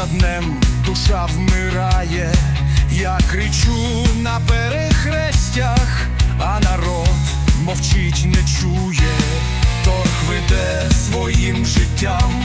за днем душа вмирає, я кричу на перехрестях, а народ мовчить, не чує, торг веде своїм життям,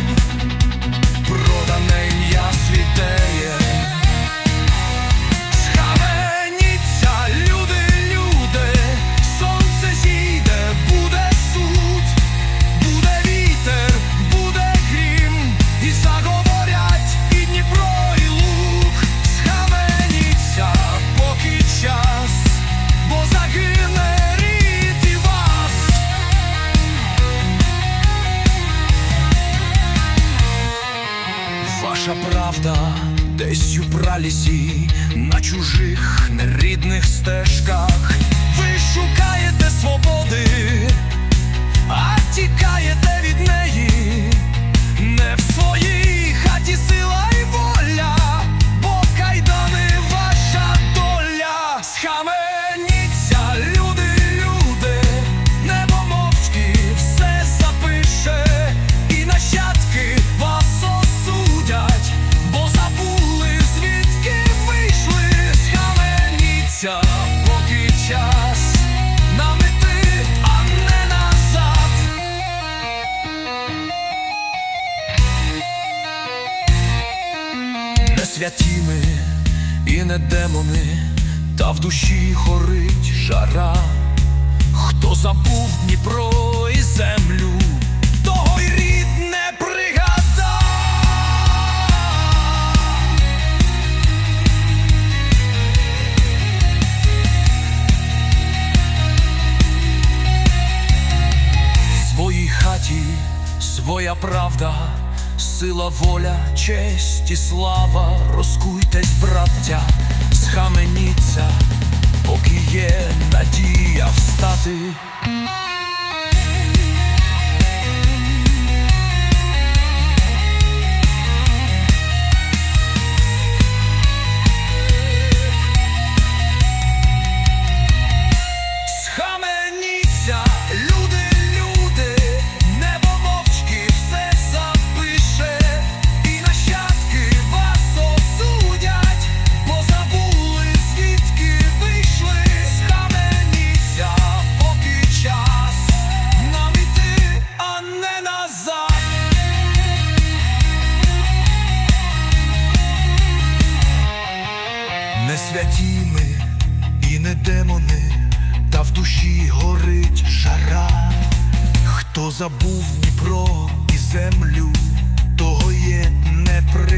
Ваша правда десь у пралісі, на чужих нерідних стежках. Ви святі ми і не демони, та в душі горить жара. Хто забув Дніпро і землю, того рід не пригадав. В своїй хаті своя правда, сила, воля, честь і слава. Розкуйтесь, браття, схаменіться, поки є надія встати. святі ми і не демони, та в душі горить жара, хто забув Дніпро і землю, того є непри.